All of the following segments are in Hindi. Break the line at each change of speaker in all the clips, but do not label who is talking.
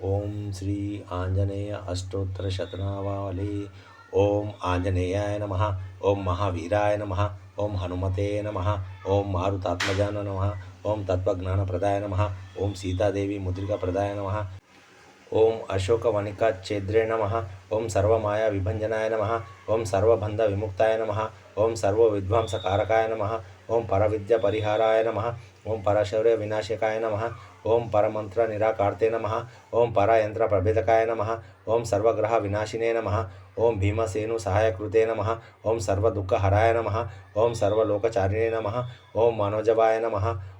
ఓం శ్రీ ఆంజనేయ అష్టోత్తర శతనామావళి ఓం ఆంజనేయాయ నమ ఓం మహావీరాయ నమ ఓం హనుమతే నమ ఓం మారుతాత్మజాన నమ ఓం తత్వజ్ఞాన ప్రదాయ నమ ఓం సీతాదేవి ముద్రిక ప్రదాయ నమ ఓం అశోకవణిక ఛేద్రే నమ ఓం సర్వమాయా విభంజనాయ నమ ఓం సర్వబంధ విముక్తాయ నమ ఓం సర్వ విధ్వంసకారకాయ నమ ఓం పరవిద్య పరిహారాయ నమ ओम परशौर्य विनाशकाय नम ओं परमंत्र निराकारते नम ओं परायंत्र प्रभेदकाय नम ओं सर्वग्रह विनाशिने नम ओं भीमसेनु सहायकृते नम ओं सर्वुख हराय नम ओं सर्वोकचारिणे नम ओं मनोजवाय नम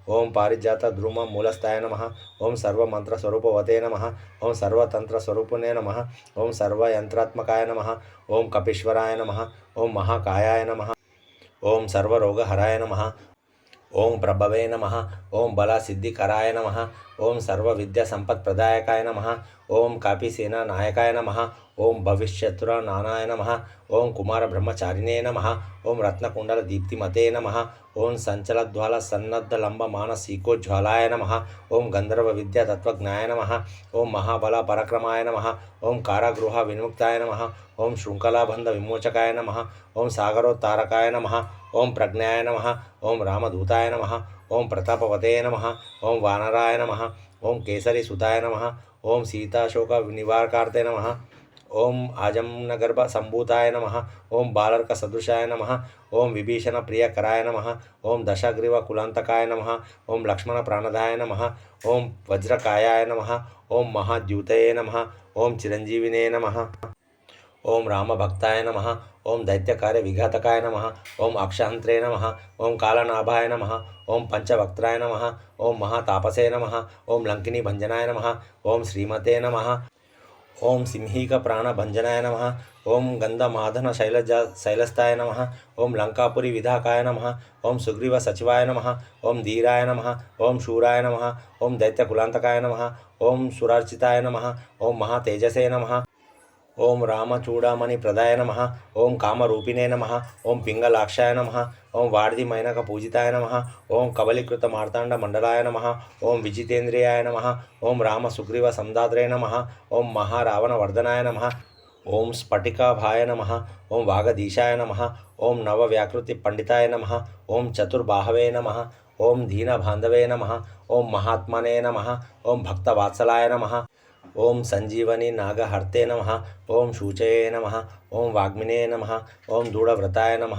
ओं पारिजात द्रुम मूलस्थाय नम ओं सर्वमंत्र नम ओं ओम नम ओं सर्वयंत्रात्मकाय नम ओं कपीश्वराय नम ओं महाकायाय नम ओं सर्वरोगहराय नम ఓం ప్రభవే నమ ఓం బలసిద్ధికరాయ నమ ఓం సర్వవిద్యాసంపత్ప్రదాయకాయ నమ ఓం కాపీసేన నాయకాయ నమ ఓం భవిష్యత్తుర నానాయ నమ ఓం కుమార బ్రహ్మచారిణే నమ ఓం రత్నకుండల దీప్తిమతే నమ ఓం సంచలద్వాల సన్నద్ధ లంబ మానసీకోజ్వాలాయ నమ ఓం గంధర్వ విద్యా తత్వజ్ఞాయ నమ ఓం మహాబల పరక్రమాయ నమ ఓం కారాగృహ విముక్తాయ నమ ఓం శృంఖలాబంధ విమోచకాయ నమ ఓం సాగరోత్తారకాయ నమ ओम प्रज्ञाय नम ओम रामदूताय नम ओम प्रतापवते नम ओम वानराय नम ओम केसरी सुताय नम ओम सीताशोक निवारकार्ते नम ओम आजमनगर्भ संभूताय नम ओम बालर्क सदृशाय नम ओम विभीषण प्रियकराय नम ओम दशाग्रीव कुलांतकाय नम ओम लक्ष्मण प्राणदाय नम ओम वज्रकायाय नम ओम महाद्यूत नम ओम चिरंजीविने नम ओम रामभक्ताय नम ओम दैत्यकार्य विघातकाय नम ओम अक्षहंत्रे नम ओम कालनाभाय नम ओम पंचवक्त्राय नम ओम महातापसे नम ओम लंकिनी भंजनाय नम ओम श्रीमते नम ओम सिंहिक प्राण भंजनाय नम ओम गंधमाधन शैलजा शैलस्ताय नम ओम लंकापुरी विधाकाय नम ओम सुग्रीव सचिवाय नम ओम धीराय नम ओम शूराय नम ओम दैत्यकुलांतकाय नम ओम सुरार्चिताय नम ओम महातेजसे नम ఓం రామచూడామణి ప్రదాయ నమ ఓం కామరూపిణే నమ ఓం పింగళాక్షాయ నమ ఓం వాడిది మైనక పూజితాయ నమ ఓం కబలీకృత మార్తాండ మండలాయ నమ ఓం విజితేంద్రియాయ నమ ఓం రామ సుగ్రీవ సందాద్రే నమ ఓం మహారావణ వర్ధనాయ నమ ఓం స్ఫటికాభాయ నమ ఓం వాగదీశాయ నమ ఓం నవవ్యాకృతి పండితాయ నమ ఓం చతుర్బాహవే నమ ఓం దీనబాంధవే నమ ఓం మహాత్మనే నమ ఓం భక్తవాత్సలాయ నమ ओम संजीवनी नागहर्ते नम ओम शूचय नम ओम वाग्मिने नम ओम दूढ़व्रताय नम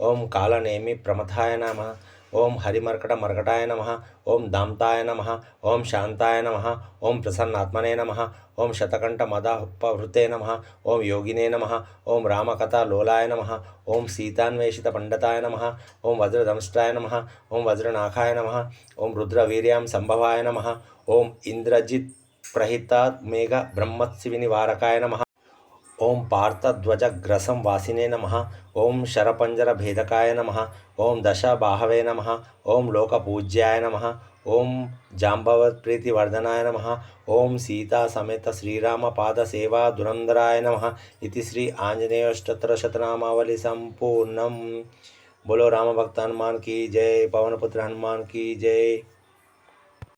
ओम कालनेमी प्रमथाय नम ओम हरिमर्कट मर्कटाय नम ओम दामताय नम ओम शांताय नम ओम प्रसन्नात्मने नम ओम शतकंठ मदापवृते नम ओम योगिने नम ओम रामकथा लोलाय नम ओम सीतान्वेषित पंडताय नम ओम वज्रधमष्टाय नम ओम वज्रनाखाय नम ओम रुद्रवीर्याम संभवाय नम ओम इंद्रजित प्रहितात्मेघ ब्रह्मत्सिविनिवारकाय नमः। वासीने नम। ओं शरपंजर भेदकाय नम। ओं दश बाहवे नम। ओं लोकपूज्याय नम। नमः नम। ओं सीता समेत श्रीराम पाद सेवा दुरंधराय नम श्री आञ्जनेयष्टोत्तरशतनामावली संपूर्ण बोलो राम भक्त हनुमान की जय, पवनपुत्र हनुमान की जय।